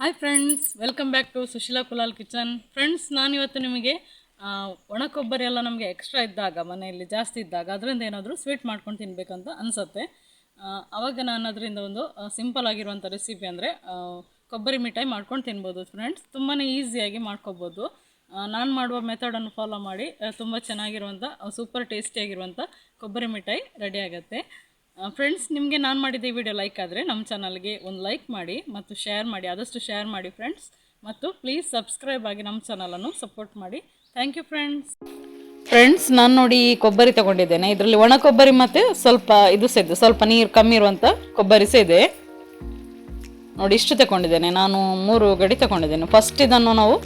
Hi friends welcome back to Sushila Kulal kitchen friends ನಾನಿವತ್ತು ನಿಮಗೆ ಆ, ಒಣ ಕೊಬ್ಬರಿ ಎಲ್ಲ ನಮಗೆ ಎಕ್ಸ್ಟ್ರಾ ಇದ್ದಾಗ ಮನೆಯಲ್ಲಿ ಜಾಸ್ತಿ ಇದ್ದಾಗ ಅದರಿಂದ ಏನಾದರೂ ಸ್ವೀಟ್ ಮಾಡ್ಕೊಂಡು ತಿನ್ನಬೇಕಂತ ಅನಿಸುತ್ತೆ. ಆವಾಗ ನಾನು ಅದರಿಂದ ಒಂದು ಸಿಂಪಲ್ ಆಗಿರುವಂಥ ರೆಸಿಪಿ ಅಂದರೆ ಕೊಬ್ಬರಿ ಮಿಠಾಯಿ ಮಾಡ್ಕೊಂಡು ತಿನ್ಬೋದು ಫ್ರೆಂಡ್ಸ್ ತುಂಬಾ ಈಸಿಯಾಗಿ ಮಾಡ್ಕೊಬೋದು. ನಾನು ಮಾಡುವ ಮೆಥಡನ್ನು ಫಾಲೋ ಮಾಡಿ ತುಂಬ ಚೆನ್ನಾಗಿರುವಂಥ ಸೂಪರ್ ಟೇಸ್ಟಿಯಾಗಿರುವಂಥ ಕೊಬ್ಬರಿ ಮಿಠಾಯಿ ರೆಡಿ ಆಗುತ್ತೆ. ಫ್ರೆಂಡ್ಸ್ ನಿಮಗೆ ನಾನು ಮಾಡಿದ ಈ ವಿಡಿಯೋ ಲೈಕ್ ಆದರೆ ನಮ್ಮ ಚಾನಲ್ಗೆ ಒಂದು ಲೈಕ್ ಮಾಡಿ ಮತ್ತು ಶೇರ್ ಮಾಡಿ, ಆದಷ್ಟು ಶೇರ್ ಮಾಡಿ ಫ್ರೆಂಡ್ಸ್ ಮತ್ತು ಪ್ಲೀಸ್ ಸಬ್ಸ್ಕ್ರೈಬ್ ಆಗಿ ನಮ್ಮ ಚಾನಲನ್ನು ಸಪೋರ್ಟ್ ಮಾಡಿ. ಥ್ಯಾಂಕ್ ಯು ಫ್ರೆಂಡ್ಸ್ ಫ್ರೆಂಡ್ಸ್ ನಾನು ನೋಡಿ ಕೊಬ್ಬರಿ ತಗೊಂಡಿದ್ದೇನೆ. ಇದರಲ್ಲಿ ಒಣ ಕೊಬ್ಬರಿ ಮತ್ತು ಸ್ವಲ್ಪ ಇದು ಸಹ ಸ್ವಲ್ಪ ನೀರು ಕಮ್ಮಿ ಇರುವಂಥ ಕೊಬ್ಬರಿ ಸಹ ಇದೆ ನೋಡಿ, ಇಷ್ಟು ತಗೊಂಡಿದ್ದೇನೆ. ನಾನು ಮೂರು ಗಡಿ ತಗೊಂಡಿದ್ದೇನೆ. ಫಸ್ಟ್ ಇದನ್ನು ನಾವು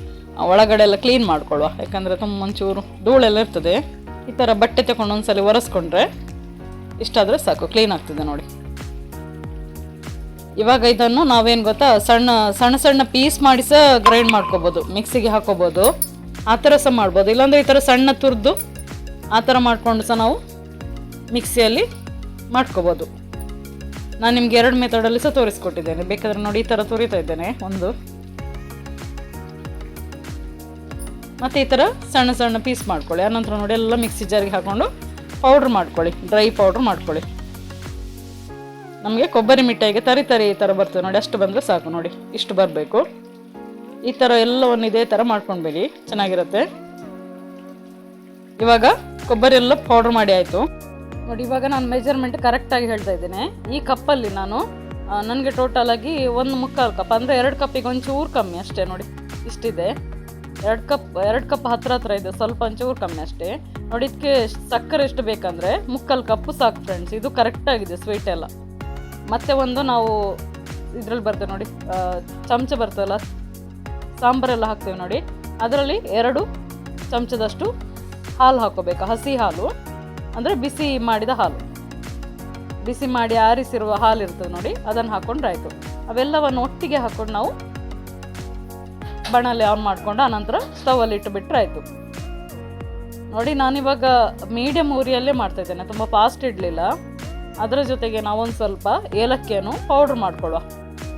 ಒಳಗಡೆ ಎಲ್ಲ ಕ್ಲೀನ್ ಮಾಡ್ಕೊಳ್ಳುವ. ಯಾಕಂದರೆ ತುಂಬ ಒಂಚೂರು ಧೂಳೆಲ್ಲ ಇರ್ತದೆ. ಈ ಥರ ಬಟ್ಟೆ ತಗೊಂಡು ಒಂದ್ಸಲ ಒರೆಸ್ಕೊಂಡ್ರೆ ಇಷ್ಟಾದರೆ ಸಾಕು ಕ್ಲೀನ್ ಆಗ್ತಿದೆ ನೋಡಿ. ಇವಾಗ ಇದನ್ನು ನಾವೇನು ಗೊತ್ತಾ, ಸಣ್ಣ ಸಣ್ಣ ಸಣ್ಣ ಪೀಸ್ ಮಾಡಿ ಸಹ ಗ್ರೈಂಡ್ ಮಾಡ್ಕೋಬೋದು ಮಿಕ್ಸಿಗೆ ಹಾಕೋಬೋದು. ಆ ಥರ ಸಹ ಮಾಡ್ಬೋದು, ಇಲ್ಲಾಂದರೆ ಈ ಥರ ಸಣ್ಣ ತುರಿದು ಆ ಥರ ಮಾಡಿಕೊಂಡು ಸಹ ನಾವು ಮಿಕ್ಸಿಯಲ್ಲಿ ಮಾಡ್ಕೋಬೋದು. ನಾನು ನಿಮ್ಗೆ ಎರಡು ಮೆಥಡಲ್ಲಿ ಸಹ ತೋರಿಸ್ಕೊಟ್ಟಿದ್ದೇನೆ, ಬೇಕಾದ್ರೆ ನೋಡಿ ಈ ಥರ ತುರಿತಾ ಇದ್ದೇನೆ, ಒಂದು. ಮತ್ತು ಈ ಥರ ಸಣ್ಣ ಸಣ್ಣ ಪೀಸ್ ಮಾಡ್ಕೊಳ್ಳಿ, ಆನಂತರ ನೋಡಿ ಎಲ್ಲ ಮಿಕ್ಸಿ ಜಾರಿಗೆ ಹಾಕ್ಕೊಂಡು ಪೌಡ್ರ್ ಮಾಡ್ಕೊಳ್ಳಿ ಡ್ರೈ ಪೌಡ್ರ್ ಮಾಡ್ಕೊಳ್ಳಿ. ನಮಗೆ ಕೊಬ್ಬರಿ ಮಿಠಾಯಿಗೆ ತರಿ ತರಿ ಈ ಥರ ಬರ್ತದೆ ನೋಡಿ, ಅಷ್ಟು ಬಂದರೆ ಸಾಕು ನೋಡಿ, ಇಷ್ಟು ಬರಬೇಕು. ಈ ಥರ ಎಲ್ಲವನ್ನು ಇದೇ ಥರ ಮಾಡ್ಕೊಳ್ಬೇಡಿ ಚೆನ್ನಾಗಿರುತ್ತೆ. ಇವಾಗ ಕೊಬ್ಬರಿ ಎಲ್ಲ ಪೌಡ್ರ್ ಮಾಡಿ ಆಯಿತು. ನೋಡಿ, ಇವಾಗ ನಾನು ಮೆಜರ್ಮೆಂಟ್ ಕರೆಕ್ಟಾಗಿ ಹೇಳ್ತಾ ಇದ್ದೇನೆ. ಈ ಕಪ್ಪಲ್ಲಿ ನಾನು ನನಗೆ ಟೋಟಲ್ ಆಗಿ ಒಂದು ಮುಕ್ಕಾಲು ಕಪ್, ಅಂದರೆ ಎರಡು ಕಪ್ಪಿಗೆ ಒಂಚೂರು ಕಮ್ಮಿ ಅಷ್ಟೇ ನೋಡಿ, ಇಷ್ಟಿದೆ. ಎರಡು ಕಪ್ ಎರಡು ಕಪ್ ಹತ್ರ ಹತ್ರ ಇದೆ, ಸ್ವಲ್ಪ ಒಂಚೂರು ಕಮ್ಮಿ ಅಷ್ಟೇ. ನೋಡಿ, ಇದಕ್ಕೆ ಸಕ್ಕರೆ ಎಷ್ಟು ಬೇಕಂದರೆ ಮುಕ್ಕಲ್ ಕಪ್ಪು ಸಾಕು ಫ್ರೆಂಡ್ಸ್ ಇದು ಕರೆಕ್ಟಾಗಿದೆ ಸ್ವೀಟ್ ಎಲ್ಲ. ಮತ್ತೆ ಒಂದು ನಾವು ಇದರಲ್ಲಿ ಬರ್ತೇವೆ ನೋಡಿ ಚಮಚ ಬರ್ತದಲ್ಲ, ಸಾಂಬಾರೆಲ್ಲ ಹಾಕ್ತೇವೆ ನೋಡಿ. ಅದರಲ್ಲಿ ಎರಡು ಚಮಚದಷ್ಟು ಹಾಲು ಹಾಕೋಬೇಕು ಹಸಿ ಹಾಲು, ಅಂದರೆ ಬಿಸಿ ಮಾಡಿದ ಹಾಲು. ಬಿಸಿ ಮಾಡಿ ಆರಿಸಿರುವ ಹಾಲು ಇರ್ತದೆ ನೋಡಿ, ಅದನ್ನು ಹಾಕೊಂಡ್ರೆ ಆಯಿತು. ಅವೆಲ್ಲವನ್ನು ಒಟ್ಟಿಗೆ ಹಾಕ್ಕೊಂಡು ನಾವು ಬಣಲೆ ಆನ್ ಮಾಡಿಕೊಂಡು ಆನಂತರ ಸ್ಟವಲ್ಲಿ ಇಟ್ಟು ಬಿಟ್ಟರೆ ಆಯಿತು. ನೋಡಿ, ನಾನಿವಾಗ ಮೀಡಿಯಮ್ ಮಾಡ್ತಾ ಇದ್ದೇನೆ. ತುಂಬ ಫಾಸ್ಟ್ ಇಡಲಿಲ್ಲ. ಅದರ ಜೊತೆಗೆ ನಾವೊಂದು ಸ್ವಲ್ಪ ಏಲಕ್ಕಿಯನ್ನು ಪೌಡ್ರ್ ಮಾಡ್ಕೊಳ್ಳುವ.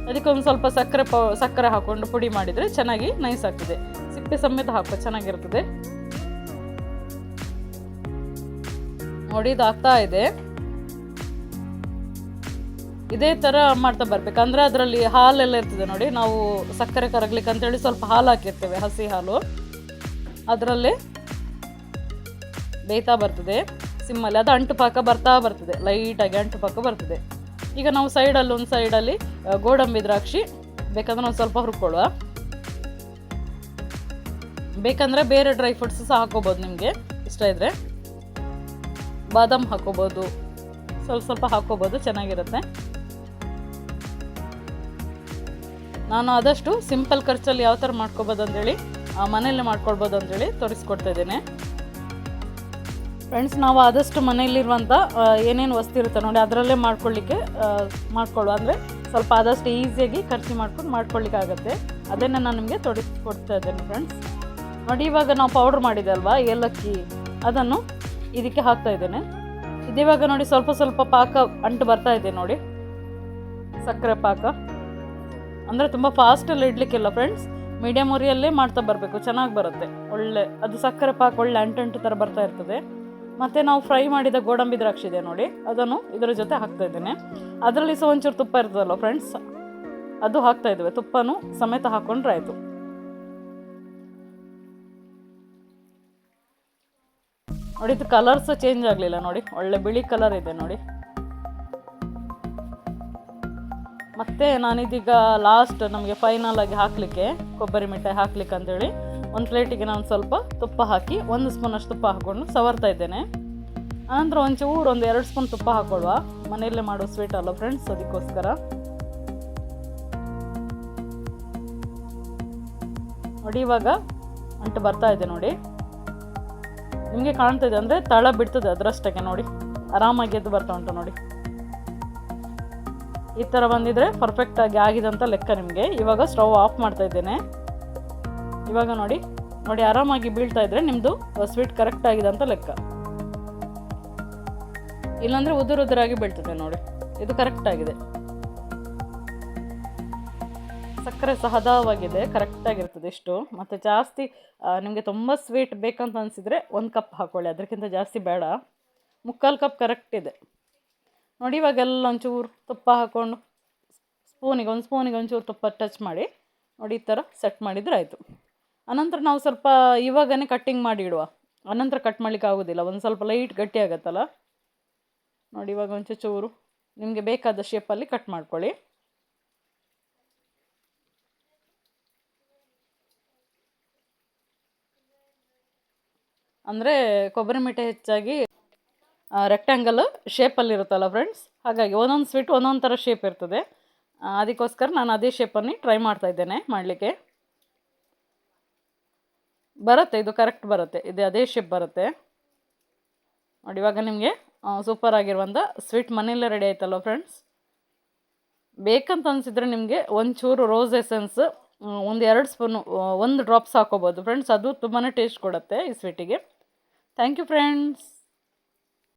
ಅದಕ್ಕೆ ಒಂದು ಸ್ವಲ್ಪ ಸಕ್ಕರೆ ಪೌ, ಸಕ್ಕರೆ ಹಾಕ್ಕೊಂಡು ಪುಡಿ ಮಾಡಿದರೆ ಚೆನ್ನಾಗಿ ನೈಸ್ ಆಗ್ತದೆ. ಸಿಪ್ಪೆ ಸಮೇತ ಹಾಕೋ ಚೆನ್ನಾಗಿರ್ತದೆ. ನೋಡಿ ಇದು ಆಗ್ತಾ ಇದೆ. ಇದೇ ಥರ ಮಾಡ್ತಾ ಬರಬೇಕಂದ್ರೆ ಅಂದರೆ ಅದರಲ್ಲಿ ಹಾಲೆಲ್ಲ ಇರ್ತದೆ ನೋಡಿ. ನಾವು ಸಕ್ಕರೆ ಕರಗ್ಲಿಕ್ಕೆ ಅಂತೇಳಿ ಸ್ವಲ್ಪ ಹಾಲು ಹಾಕಿರ್ತೇವೆ, ಹಸಿ ಹಾಲು. ಅದರಲ್ಲೇ ಬೇಯ್ತಾ ಬರ್ತದೆ. ಸಿಮ್ಮಲ್ಲಿ ಅದು ಅಂಟು ಪಾಕ ಬರ್ತಾ ಬರ್ತದೆ. ಲೈಟಾಗಿ ಅಂಟು ಪಾಕ ಬರ್ತದೆ. ಈಗ ನಾವು ಸೈಡಲ್ಲಿ ಒಂದು ಸೈಡಲ್ಲಿ ಗೋಡಂಬಿ ದ್ರಾಕ್ಷಿ ಬೇಕಂದ್ರೆ ಒಂದು ಸ್ವಲ್ಪ ಹುರ್ಕೊಳ್ಳುವ. ಬೇಕಂದ್ರೆ ಬೇರೆ ಡ್ರೈ ಫ್ರೂಟ್ಸ್ ಸಹ ಹಾಕೋಬೋದು ನಿಮಗೆ. ಇಷ್ಟ ಇದ್ದರೆ ಬಾದಾಮ್ ಹಾಕೋಬೋದು ಸ್ವಲ್ಪ ಸ್ವಲ್ಪ ಹಾಕೋಬೋದು ಚೆನ್ನಾಗಿರುತ್ತೆ. ನಾನು ಆದಷ್ಟು ಸಿಂಪಲ್ ಖರ್ಚಲ್ಲಿ ಯಾವ ಥರ ಮಾಡ್ಕೋಬೋದು ಅಂತೇಳಿ ಆ, ಮನೆಯಲ್ಲೇ ಮಾಡ್ಕೊಳ್ಬೋದು ಅಂತೇಳಿ ತೋರಿಸ್ಕೊಡ್ತಾ ಇದ್ದೇನೆ. ಫ್ರೆಂಡ್ಸ್ ನಾವು ಆದಷ್ಟು ಮನೆಯಲ್ಲಿರುವಂಥ ಏನೇನು ವಸ್ತು ಇರುತ್ತೆ ನೋಡಿ ಅದರಲ್ಲೇ ಮಾಡ್ಕೊಳ್ಳಿಕ್ಕೆ ಮಾಡ್ಕೊಳ್ಳೋ. ಅಂದರೆ ಸ್ವಲ್ಪ ಆದಷ್ಟು ಈಸಿಯಾಗಿ ಖರ್ಚು ಮಾಡ್ಕೊಂಡು ಮಾಡ್ಕೊಳ್ಳಿಕ್ಕೆ ಆಗುತ್ತೆ. ಅದನ್ನು ನಾನು ನಿಮಗೆ ತೊಡಿಸ್ಕೊಡ್ತಾ ಇದ್ದೇನೆ ಫ್ರೆಂಡ್ಸ್ ನೋಡಿ ಇವಾಗ ನಾವು ಪೌಡ್ರ್ ಮಾಡಿದೆ ಅಲ್ವಾ ಏಲಕ್ಕಿ ಅದನ್ನು ಇದಕ್ಕೆ ಹಾಕ್ತಾ ಇದ್ದೇನೆ. ಇದಿವಾಗ ನೋಡಿ ಸ್ವಲ್ಪ ಸ್ವಲ್ಪ ಪಾಕ ಅಂಟು ಬರ್ತಾ ಇದೆ ನೋಡಿ. ಸಕ್ಕರೆ ಪಾಕ. ಅಂದರೆ ತುಂಬ ಫಾಸ್ಟಲ್ಲಿ ಇಡಲಿಕ್ಕಿಲ್ಲ ಫ್ರೆಂಡ್ಸ್ ಮೀಡಿಯಮ್ ಉರಿಯಲ್ಲೇ ಮಾಡ್ತಾ ಬರಬೇಕು, ಚೆನ್ನಾಗಿ ಬರುತ್ತೆ. ಒಳ್ಳೆ, ಅದು ಸಕ್ಕರೆ ಪಾಕ್, ಒಳ್ಳೆ ಅಂಟಂಟು ಥರ ಬರ್ತಾ ಇರ್ತದೆ. ಮತ್ತು ನಾವು ಫ್ರೈ ಮಾಡಿದ ಗೋಡಂಬಿ ದ್ರಾಕ್ಷಿ ಇದೆ ನೋಡಿ, ಅದನ್ನು ಇದರ ಜೊತೆ ಹಾಕ್ತಾ ಇದ್ದೇನೆ. ಅದರಲ್ಲಿ ಸಹ ಒಂಚೂರು ತುಪ್ಪ ಇರ್ತದಲ್ಲ ಫ್ರೆಂಡ್ಸ್ ಅದು ಹಾಕ್ತಾ ಇದ್ದೇವೆ, ತುಪ್ಪನೂ ಸಮೇತ ಹಾಕ್ಕೊಂಡ್ರೆ ಆಯಿತು ನೋಡಿ, ಇದು ಕಲರ್ಸ್ ಚೇಂಜ್ ಆಗಲಿಲ್ಲ ನೋಡಿ, ಒಳ್ಳೆ ಬಿಳಿ ಕಲರ್ ಇದೆ ನೋಡಿ. ಮತ್ತೆ ನಾನಿದೀಗ ಲಾಸ್ಟ್ ನಮಗೆ ಫೈನಲ್ ಆಗಿ ಹಾಕಲಿಕ್ಕೆ, ಕೊಬ್ಬರಿ ಮಿಠಾಯಿ ಹಾಕ್ಲಿಕ್ಕೆ ಅಂತೇಳಿ, ಒಂದು ಪ್ಲೇಟಿಗೆ ನಾನು ಸ್ವಲ್ಪ ತುಪ್ಪ ಹಾಕಿ, ಒಂದು ಸ್ಪೂನಷ್ಟು ತುಪ್ಪ ಹಾಕ್ಕೊಂಡು ಸವರ್ತಾ ಇದ್ದೇನೆ. ಆನಂತರ ಒಂಚೂರು ಒಂದು ಎರಡು ಸ್ಪೂನ್ ತುಪ್ಪ ಹಾಕೊಳ್ಳುವ ಮನೆಯಲ್ಲೇ ಮಾಡೋ ಸ್ವೀಟ್ ಅಲ್ಲ ಫ್ರೆಂಡ್ಸ್ ಅದಕ್ಕೋಸ್ಕರ. ನೋಡಿ ಇವಾಗ ಅಂಟು ಬರ್ತಾ ಇದೆ ನೋಡಿ. ನಿಮಗೆ ಕಾಣ್ತಾ ಇದೆ ಅಂದರೆ ತಳ ಬಿಡ್ತದೆ ಅದರಷ್ಟಕ್ಕೆ ನೋಡಿ. ಆರಾಮಾಗಿ ಎದ್ದು ಬರ್ತಾ ಉಂಟು ನೋಡಿ. ಈ ಥರ ಬಂದಿದ್ರೆ ಪರ್ಫೆಕ್ಟಾಗಿ ಆಗಿದೆ ಲೆಕ್ಕ ನಿಮಗೆ. ಇವಾಗ ಸ್ಟವ್ ಆಫ್ ಮಾಡ್ತಾ ಇದ್ದೇನೆ. ಇವಾಗ ನೋಡಿ ನೋಡಿ ಆರಾಮಾಗಿ ಬೀಳ್ತಾ ಇದ್ರೆ ನಿಮ್ಮದು ಸ್ವೀಟ್ ಕರೆಕ್ಟ್ ಆಗಿದೆ ಅಂತ ಲೆಕ್ಕ. ಇಲ್ಲಾಂದರೆ ಉದುರು ಉದುರಾಗಿ ಬೀಳ್ತದೆ ನೋಡಿ. ಇದು ಕರೆಕ್ಟ್ ಆಗಿದೆ. ಸಕ್ಕರೆ ಸಹ ಹದವಾಗಿದೆ ಕರೆಕ್ಟಾಗಿರ್ತದೆ ಇಷ್ಟು. ಮತ್ತು ಜಾಸ್ತಿ ನಿಮಗೆ ತುಂಬ ಸ್ವೀಟ್ ಬೇಕಂತ ಅನ್ಸಿದ್ರೆ ಒಂದು ಕಪ್ ಹಾಕ್ಕೊಳ್ಳಿ ಅದಕ್ಕಿಂತ ಜಾಸ್ತಿ ಬೇಡ. ಮುಕ್ಕಾಲು ಕಪ್ ಕರೆಕ್ಟ್ ಇದೆ. ನೋಡಿ ಇವಾಗೆಲ್ಲ ಒಂಚೂರು ತುಪ್ಪ ಹಾಕ್ಕೊಂಡು ಸ್ಪೂನಿಗೆ ಒಂದು ಸ್ಪೂನಿಗೆ ಒಂಚೂರು ತುಪ್ಪ ಟಚ್ ಮಾಡಿ, ನೋಡಿ ಈ ಥರ ಸೆಟ್ ಮಾಡಿದರೆ ಆಯಿತು. ಅನಂತರ ನಾವು ಸ್ವಲ್ಪ ಇವಾಗನೇ ಕಟ್ಟಿಂಗ್ ಮಾಡಿ ಇಡುವ. ಅನಂತರ ಕಟ್ ಮಾಡಲಿಕ್ಕೆ ಆಗೋದಿಲ್ಲ, ಒಂದು ಸ್ವಲ್ಪ ಲೈಟ್ ಗಟ್ಟಿ ಆಗುತ್ತಲ್ಲ? ನೋಡಿ ಇವಾಗ ಒಂಚೂರು ಚೂರು ನಿಮಗೆ ಬೇಕಾದ ಶೇಪಲ್ಲಿ ಕಟ್ ಮಾಡ್ಕೊಳ್ಳಿ. ಅಂದರೆ ಕೊಬ್ಬರಿ ಮಿಠಾಯಿ ಹೆಚ್ಚಾಗಿ ರೆಕ್ಟ್ಯಾಂಗಲ್ ಶೇಪಲ್ಲಿ ಇರುತ್ತಲ್ಲ ಫ್ರೆಂಡ್ಸ್ ಹಾಗಾಗಿ ಒಂದೊಂದು ಸ್ವೀಟ್ ಒಂದೊಂದು ಥರ ಶೇಪ್ ಇರ್ತದೆ. ಅದಕ್ಕೋಸ್ಕರ ನಾನು ಅದೇ ಶೇಪನ್ನು ಟ್ರೈ ಮಾಡ್ತಾ ಇದ್ದೇನೆ ಮಾಡಲಿಕ್ಕೆ. ಬರುತ್ತೆ, ಇದು ಕರೆಕ್ಟ್ ಬರುತ್ತೆ. ಇದು ಅದೇ ಶೇಪ್ ಬರುತ್ತೆ. ನೋಡಿ, ಇವಾಗ ನಿಮಗೆ ಸೂಪರ್ ಆಗಿರುವಂಥ ಸ್ವೀಟ್ ಮನೆಯಲ್ಲೇ ರೆಡಿ ಆಯ್ತಲ್ಲ ಫ್ರೆಂಡ್ಸ್ ಬೇಕಂತ ಅನಿಸಿದ್ರೆ ನಿಮಗೆ ಒಂಚೂರು ರೋಸ್ ಎಸೆನ್ಸ್ ಒಂದು ಎರಡು ಸ್ಪೂನು ಒಂದು ಡ್ರಾಪ್ಸ್ ಹಾಕೋಬೋದು ಫ್ರೆಂಡ್ಸ್ ಅದು ತುಂಬಾ ಟೇಸ್ಟ್ ಕೊಡುತ್ತೆ ಈ ಸ್ವೀಟಿಗೆ ಥ್ಯಾಂಕ್ ಯು ಫ್ರೆಂಡ್ಸ್